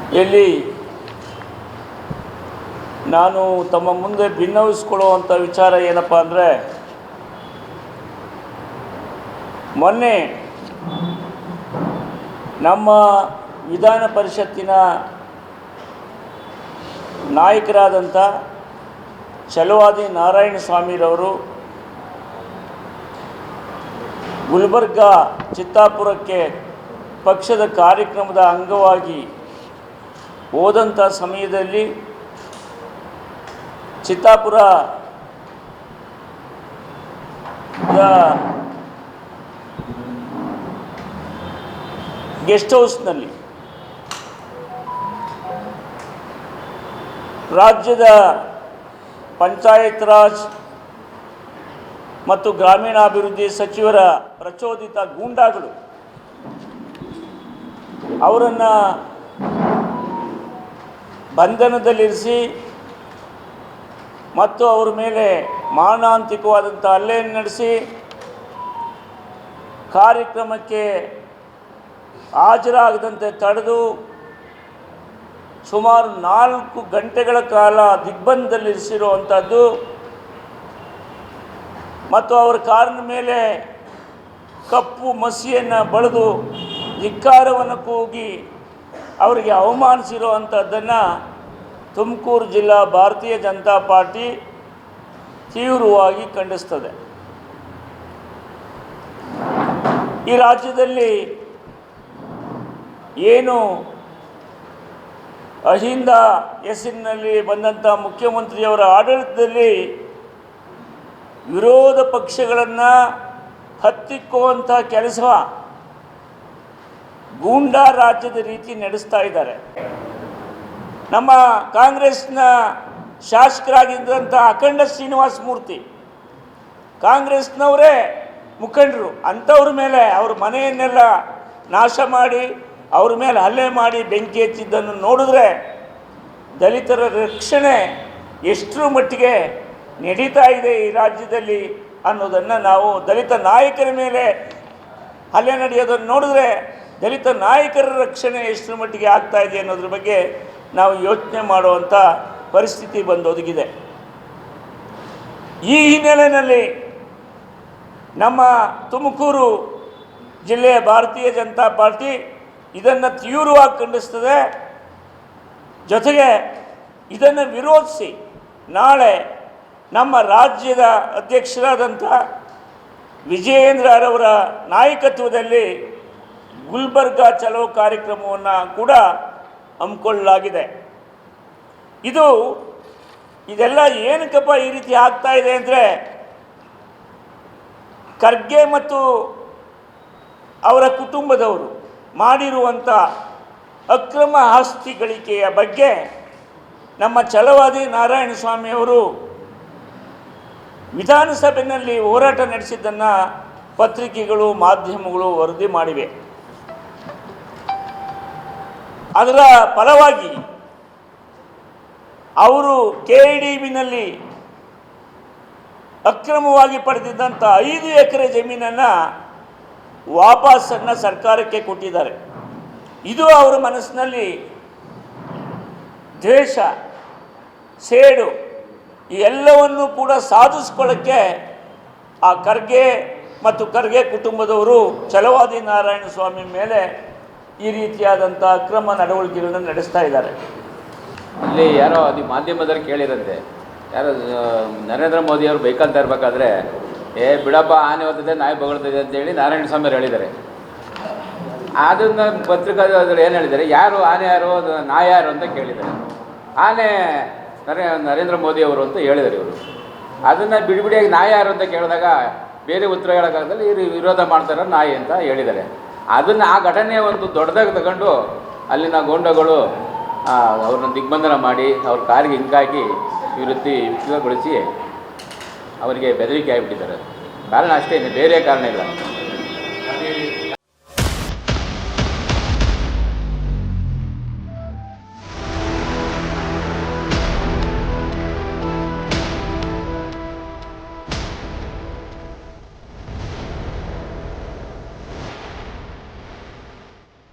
ಸುದ್ದಿಗೋಷ್ಠಿಯಲ್ಲಿ ನಾನು ತಮ್ಮ ಮುಂದೆ ಭಿನ್ನವಿಸ್ಕೊಳ್ಳುವಂಥ ವಿಚಾರ ಏನಪ್ಪ ಅಂದರೆ, ಮೊನ್ನೆ ನಮ್ಮ ವಿಧಾನ ಪರಿಷತ್ತಿನ ನಾಯಕರಾದಂಥ ಚಲುವಾದಿ ನಾರಾಯಣ ಸ್ವಾಮಿರವರು ಗುಲ್ಬರ್ಗ ಚಿತ್ತಾಪುರಕ್ಕೆ ಪಕ್ಷದ ಕಾರ್ಯಕ್ರಮದ ಅಂಗವಾಗಿ ಹೋದಂಥ ಸಮಯದಲ್ಲಿ ಚಿತ್ತಾಪುರ ಗೆಸ್ಟ್ ಹೌಸ್ನಲ್ಲಿ ರಾಜ್ಯದ ಪಂಚಾಯತ್ ರಾಜ್ ಮತ್ತು ಗ್ರಾಮೀಣಾಭಿವೃದ್ಧಿ ಸಚಿವರ ಪ್ರಚೋದಿತ ಗೂಂಡಾಗಳು ಅವರನ್ನು ಬಂಧನದಲ್ಲಿರಿಸಿ ಮತ್ತು ಅವರ ಮೇಲೆ ಮಾರಣಾಂತಿಕವಾದಂಥ ಹಲ್ಲೆಯನ್ನು ನಡೆಸಿ ಕಾರ್ಯಕ್ರಮಕ್ಕೆ ಹಾಜರಾಗದಂತೆ ತಡೆದು ಸುಮಾರು ನಾಲ್ಕು ಗಂಟೆಗಳ ಕಾಲ ದಿಗ್ಬಂಧದಲ್ಲಿರಿಸಿರುವಂಥದ್ದು ಮತ್ತು ಅವರ ಕಾರಿನ ಮೇಲೆ ಕಪ್ಪು ಮಸಿಯನ್ನು ಬಳಿದು ಧಿಕ್ಕಾರವನ್ನು ಕೂಗಿ ಅವರಿಗೆ ಅವಮಾನಿಸಿರುವಂಥದ್ದನ್ನು ತುಮಕೂರು ಜಿಲ್ಲಾ ಭಾರತೀಯ ಜನತಾ ಪಾರ್ಟಿ ತೀವ್ರವಾಗಿ ಖಂಡಿಸ್ತದೆ. ಈ ರಾಜ್ಯದಲ್ಲಿ ಏನು ಅಹಿಂದ ಹೆಸರಿನಲ್ಲಿ ಬಂದಂಥ ಮುಖ್ಯಮಂತ್ರಿಯವರ ಆಡಳಿತದಲ್ಲಿ ವಿರೋಧ ಪಕ್ಷಗಳನ್ನು ಹತ್ತಿಕ್ಕುವಂಥ ಕೆಲಸ ಗೂಂಡಾ ರಾಜ್ಯದ ರೀತಿ ನಡೆಸ್ತಾ ಇದ್ದಾರೆ. ನಮ್ಮ ಕಾಂಗ್ರೆಸ್ನ ಶಾಸಕರಾಗಿದ್ದಂಥ ಅಖಂಡ ಶ್ರೀನಿವಾಸ ಮೂರ್ತಿ, ಕಾಂಗ್ರೆಸ್ನವರೇ ಮುಖಂಡರು, ಅಂಥವ್ರ ಮೇಲೆ ಅವ್ರ ಮನೆಯನ್ನೆಲ್ಲ ನಾಶ ಮಾಡಿ, ಅವ್ರ ಮೇಲೆ ಹಲ್ಲೆ ಮಾಡಿ ಬೆಂಕಿ ಹಚ್ಚಿದ್ದನ್ನು ನೋಡಿದ್ರೆ ದಲಿತರ ರಕ್ಷಣೆ ಎಷ್ಟರ ಮಟ್ಟಿಗೆ ನಡೀತಾ ಇದೆ ಈ ರಾಜ್ಯದಲ್ಲಿ ಅನ್ನೋದನ್ನು ನಾವು ದಲಿತ ನಾಯಕರ ಮೇಲೆ ಹಲ್ಲೆ ನಡೆಯೋದನ್ನು ನೋಡಿದ್ರೆ ದಲಿತ ನಾಯಕರ ರಕ್ಷಣೆ ಎಷ್ಟರ ಮಟ್ಟಿಗೆ ಆಗ್ತಾ ಇದೆ ಅನ್ನೋದ್ರ ಬಗ್ಗೆ ನಾವು ಯೋಚನೆ ಮಾಡುವಂಥ ಪರಿಸ್ಥಿತಿ ಬಂದು ಒದಗಿದೆ ಈ ಹಿನ್ನೆಲೆಯಲ್ಲಿ ನಮ್ಮ ತುಮಕೂರು ಜಿಲ್ಲೆಯ ಭಾರತೀಯ ಜನತಾ ಪಾರ್ಟಿ ಇದನ್ನು ತೀವ್ರವಾಗಿ ಖಂಡಿಸ್ತದೆ. ಜೊತೆಗೆ ಇದನ್ನು ವಿರೋಧಿಸಿ ನಾಳೆ ನಮ್ಮ ರಾಜ್ಯದ ಅಧ್ಯಕ್ಷರಾದಂಥ ವಿಜಯೇಂದ್ರರವರ ನಾಯಕತ್ವದಲ್ಲಿ ಗುಲ್ಬರ್ಗ ಚಲೋ ಕಾರ್ಯಕ್ರಮವನ್ನು ಕೂಡ ಹಮ್ಮಿಕೊಳ್ಳಲಾಗಿದೆ. ಇದು ಇದೆಲ್ಲ ಏನಕ್ಕಪ್ಪ ಈ ರೀತಿ ಆಗ್ತಾ ಇದೆ ಅಂದರೆ ಖರ್ಗೆ ಮತ್ತು ಅವರ ಕುಟುಂಬದವರು ಮಾಡಿರುವಂಥ ಅಕ್ರಮ ಆಸ್ತಿ ಗಳಿಕೆಯ ಬಗ್ಗೆ ನಮ್ಮ ಛಲವಾದಿ ನಾರಾಯಣ ಸ್ವಾಮಿಯವರು ವಿಧಾನಸಭೆಯಲ್ಲಿ ಹೋರಾಟ ನಡೆಸಿದ್ದನ್ನು ಪತ್ರಿಕೆಗಳು, ಮಾಧ್ಯಮಗಳು ವರದಿ ಮಾಡಿವೆ. ಅದರ ಫಲವಾಗಿ ಅವರು ಕೆ ಡಿ ಅಕ್ರಮವಾಗಿ ಪಡೆದಿದ್ದಂಥ ಐದು ಎಕರೆ ಜಮೀನನ್ನು ವಾಪಸ್ಸನ್ನು ಸರ್ಕಾರಕ್ಕೆ ಕೊಟ್ಟಿದ್ದಾರೆ. ಇದು ಅವರ ಮನಸ್ಸಿನಲ್ಲಿ ದ್ವೇಷ, ಸೇಡು ಈ ಎಲ್ಲವನ್ನು ಕೂಡ ಸಾಧಿಸ್ಕೊಳ್ಳೋಕ್ಕೆ ಆ ಖರ್ಗೆ ಮತ್ತು ಖರ್ಗೆ ಕುಟುಂಬದವರು ಚಲವಾದಿ ನಾರಾಯಣ ಸ್ವಾಮಿ ಮೇಲೆ ಈ ರೀತಿಯಾದಂಥ ಅಕ್ರಮ ನಡವಳಿಕೆಗಳನ್ನು ನಡೆಸ್ತಾ ಇದ್ದಾರೆ. ಇಲ್ಲಿ ಯಾರೋ ಅದು ಮಾಧ್ಯಮದಲ್ಲಿ ಕೇಳಿರಂತೆ ಯಾರೋ ನರೇಂದ್ರ ಮೋದಿ ಅವರು ಬೈಕಂತ ಇರಬೇಕಾದ್ರೆ, ಏ, ಬಿಡಪ್ಪ, ಆನೆ ಹೊತ್ತದೆ ನಾಯಿ ಬಗಳ್ತದೆ ಅಂತೇಳಿ ನಾರಾಯಣ ಸ್ವಾಮಿ ಅವ್ರು ಹೇಳಿದ್ದಾರೆ. ಅದನ್ನ ಪತ್ರಿಕಾದಲ್ಲಿ ಏನು ಹೇಳಿದ್ದಾರೆ? ಯಾರು, ಆನೆ ಯಾರು ನಾಯಿ ಯಾರು ಅಂತ ಕೇಳಿದ್ದಾರೆ. ಆನೆ ನರೇ, ನರೇಂದ್ರ ಮೋದಿ ಅವರು ಅಂತ ಹೇಳಿದ್ದಾರೆ ಇವರು. ಅದನ್ನು ಬಿಡಿಬಿಡಿಯಾಗಿ ನಾಯಿ ಯಾರು ಅಂತ ಕೇಳಿದಾಗ ಬೇರೆ ಉತ್ತರ ಹೇಳೋಕ್ಕಾಗದಲ್ಲಿ ಇವರು ವಿರೋಧ ಮಾಡ್ತಾರೋ ನಾಯಿ ಅಂತ ಹೇಳಿದ್ದಾರೆ. ಅದನ್ನು ಆ ಘಟನೆ ಒಂದು ದೊಡ್ಡದಾಗಿ ತಗೊಂಡು ಅಲ್ಲಿನ ಗೋಂಡಗಳು ಅವ್ರನ್ನ ದಿಗ್ಬಂಧನ ಮಾಡಿ ಅವ್ರ ಕಾರಿಗೆ ಹಿಂಗಾಗಿ ಈ ರೀತಿ ವಿಫಲಗೊಳಿಸಿ ಅವರಿಗೆ ಬೆದರಿಕೆ ಆಗಿಬಿಟ್ಟಿದ್ದಾರೆ. ಕಾರಣ ಅಷ್ಟೇ ಬೇರೆ ಕಾರಣ ಇಲ್ಲ.